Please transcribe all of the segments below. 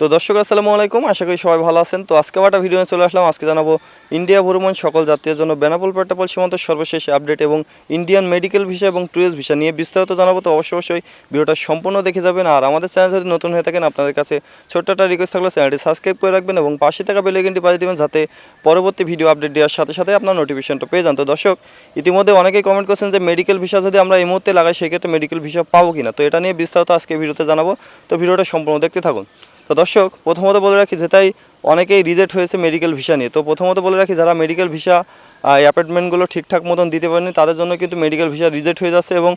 তো দর্শক, আসসালামু আলাইকুম। আশা করি সবাই ভালো আছেন। তো আজকে একটা ভিডিও চলে আসলাম। আজকে জানাব ইন্ডিয়া ভ্রমণ সকল যাত্রীর জন্য বেনাপোল, পেট্টাপল সীমান্ত সর্বশেষ আপডেট এবং ইন্ডিয়ান মেডিকেল ভিসা এবং ট্যুরিস্ট ভিসা নিয়ে বিস্তারিত জানাব। তো অবশ্যই অবশ্যই ভিডিওটা সম্পূর্ণ দেখে যাবেন। আর আমাদের চ্যানেল যদি নতুন হয়ে থাকেন, আপনাদের কাছে ছোট্ট একটা রিকোয়েস্ট থাকলে চ্যানেলটি সাবস্ক্রাইব করে রাখবেন এবং পাশে থাকা বেলাইকনটি বাজিয়ে দেবেন যাতে পরবর্তী ভিডিও আপডেট দেওয়ার সাথে সাথে আপনার নোটিফিকেশনটা পেয়ে যান। তো দর্শক, ইতিমধ্যে অনেকেই কমেন্ট করছেন যে মেডিকেল ভিসা যদি আমরা এই মুহূর্তে লাগাই, সেক্ষেত্রে মেডিকেল ভিসা পাবো কিনা? তো এটা নিয়ে বিস্তারিত আজকে ভিডিওতে জানাব। তো ভিডিওটা সম্পূর্ণ দেখতে থাকুন। তো দর্শক, প্রথমত বলে রাখি যে তাই অনেকেই রিজেক্ট হয়েছে মেডিকেল ভিসা নিয়ে। তো প্রথমত বলে রাখি, যারা মেডিকেল ভিসা অ্যাপয়েন্টমেন্টগুলো ঠিকঠাক মতন দিতে পারেনি তাদের জন্য কিন্তু মেডিকেল ভিসা রিজেক্ট হয়ে যাচ্ছে এবং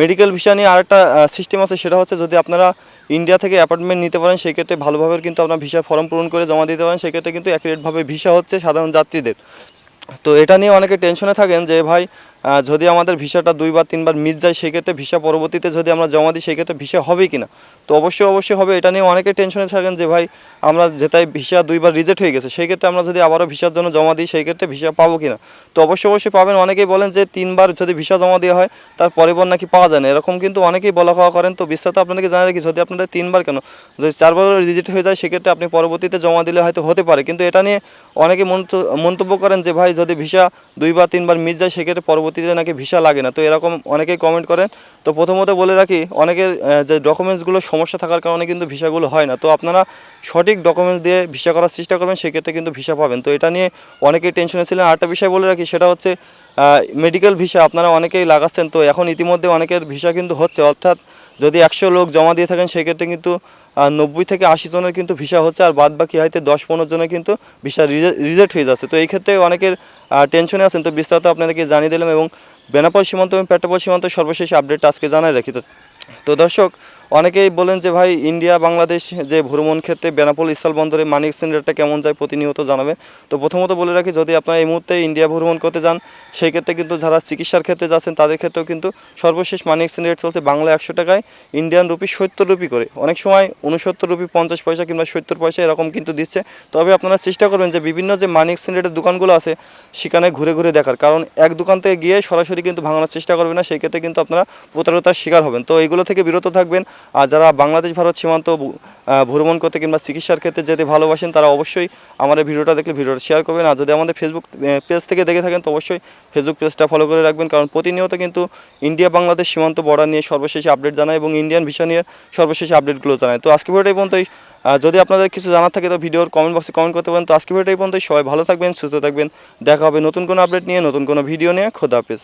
মেডিকেল ভিসা নিয়ে আরেকটা সিস্টেম আছে, সেটা হচ্ছে যদি আপনারা ইন্ডিয়া থেকে অ্যাপয়েন্টমেন্ট নিতে পারেন, সেক্ষেত্রে ভালোভাবে কিন্তু আপনার ভিসা ফর্ম পূরণ করে জমা দিতে পারেন। সেক্ষেত্রে কিন্তু অ্যাকুরেটভাবে ভিসা হচ্ছে সাধারণ যাত্রীদের। তো এটা নিয়ে অনেকে টেনশনে থাকেন যে, ভাই যদি আমাদের ভিসাটা দুইবার তিনবার মিস যায়, সেক্ষেত্রে ভিসা পরবর্তীতে যদি আমরা জমা দিই, সেক্ষেত্রে ভিসা হবে কি না তো অবশ্যই অবশ্যই হবে। এটা নিয়ে অনেকে টেনশনে থাকেন যে, ভাই, আমরা যেটাই ভিসা দুইবার রিজেক্ট হয়ে গেছে সেই ক্ষেত্রে আমরা যদি আবারও ভিসার জন্য জমা দিই সেই ক্ষেত্রে ভিসা পাবো কি না তো অবশ্যই অবশ্যই পাবেন। অনেকেই বলেন যে, তিনবার যদি ভিসা জমা দেওয়া হয়, তার পরের নাকি পাওয়া যায় না? এরকম কিন্তু অনেকেই বলা খাওয়া করেন। তো বিস্তারিত আপনাদেরকে জানা রাখি, যদি আপনাদের তিনবার কেন? যদি চারবার রিজেক্ট হয়ে যায়, সেক্ষেত্রে আপনি পরবর্তীতে জমা দিলে হয়তো হতে পারে। কিন্তু এটা নিয়ে অনেকে মন্ত- মন্তব্য করেন যে, ভাই, যদি ভিসা দুইবার, তিনবার মিস যায়, সেক্ষেত্রে পরবর্তীতে নাকি ভিসা লাগে না। তো এরকম অনেকেই কমেন্ট করেন। তো প্রথমত বলে রাখি, অনেকের যে ডকুমেন্টসগুলো সমস্যা থাকার কারণে কিন্তু ভিসাগুলো হয় না। তো আপনারা সঠিক ডকুমেন্টস দিয়ে ভিসা করার চেষ্টা করবেন, সেক্ষেত্রে কিন্তু ভিসা পাবেন। তো এটা নিয়ে অনেকেই টেনশনে ছিলেন। আরেকটা বিষয় বলে রাখি, সেটা হচ্ছে মেডিকেল ভিসা আপনারা অনেকেই লাগাচ্ছেন। তো এখন ইতিমধ্যে অনেকের ভিসা কিন্তু হচ্ছে। অর্থাৎ যদি একশো লোক জমা দিয়ে থাকেন, সেক্ষেত্রে কিন্তু নব্বই থেকে আশি জনের কিন্তু ভিসা হচ্ছে, আর বাদ বাকি হয়তো দশ পনেরো জনের কিন্তু ভিসা রিজেক্ট হয়ে যাচ্ছে। তো এই ক্ষেত্রে অনেকের টেনশনে আছেন। তো বিস্তারিত আপনাদেরকে জানিয়ে দিলাম এবং বেনাপল সীমান্ত এবং পেট্রাপল সীমান্ত সর্বশেষ আপডেট আজকে জানাই রাখি। তো তো দর্শক, অনেকেই বলেন যে ভাই, ইন্ডিয়া, বাংলাদেশ যে ভ্রমণ ক্ষেত্রে বেনাপোল স্থল বন্দরে মানিক সেন রেটটা কেমন যায় প্রতিনিয়ত জানাবে। তো প্রথমত বলে রাখি, যদি আপনারা এই মুহূর্তে ইন্ডিয়া ভ্রমণ করতে যান, সেই ক্ষেত্রে কিন্তু যারা চিকিৎসার ক্ষেত্রে যাচ্ছেন, তাদের ক্ষেত্রেও কিন্তু সর্বশেষ মানিক সেন রেট চলছে বাংলা একশো টাকায়, ইন্ডিয়ান রুপি সত্তর রুপি করে। অনেক সময় উনসত্তর রুপি, পঞ্চাশ পয়সা কিংবা সত্তর পয়সা এরকম কিন্তু দিচ্ছে। তবে আপনারা চেষ্টা করবেন যে বিভিন্ন যে সেন রেটের দোকানগুলো আছে, সেখানে ঘুরে ঘুরে দেখার। কারণ এক দোকান থেকে গিয়ে সরাসরি কিন্তু ভাঙানোর চেষ্টা করবেন না, সেই ক্ষেত্রে কিন্তু আপনারা প্রতারতার শিকার হবেন। তো এইগুলো থেকে বিরত থাকবেন। আর যারা বাংলাদেশ, ভারত সীমান্ত ভ্রমণ করতে কিংবা চিকিৎসার ক্ষেত্রে যেতে ভালোবাসেন, তারা অবশ্যই আমাদের ভিডিওটা দেখলে ভিডিওটা শেয়ার করবেন। আর যদি আমাদের ফেসবুক পেজ থেকে দেখে থাকেন, তো অবশ্যই ফেসবুক পেজটা ফলো করে রাখবেন। কারণ প্রতিনিয়ত কিন্তু ইন্ডিয়া বাংলাদেশ সীমান্ত বর্ডার নিয়ে সর্বশেষ আপডেট জানায় এবং ইন্ডিয়ান ভিসা নিয়ে সর্বশেষ আপডেটগুলো জানায় তো আজকে ভিডিওটা এই পর্যন্তই। যদি আপনাদের কিছু জানার থাকে, তো ভিডিওর কমেন্ট বক্সে কমেন্ট করতে পারেন। তো আজকে ভিডিওটা এই পর্যন্তই। সবাই ভালো থাকবেন, সুস্থ থাকবেন। দেখা হবে নতুন কোনো আপডেট নিয়ে, নতুন কোনো ভিডিও নিয়ে। খোদা হাফেজ।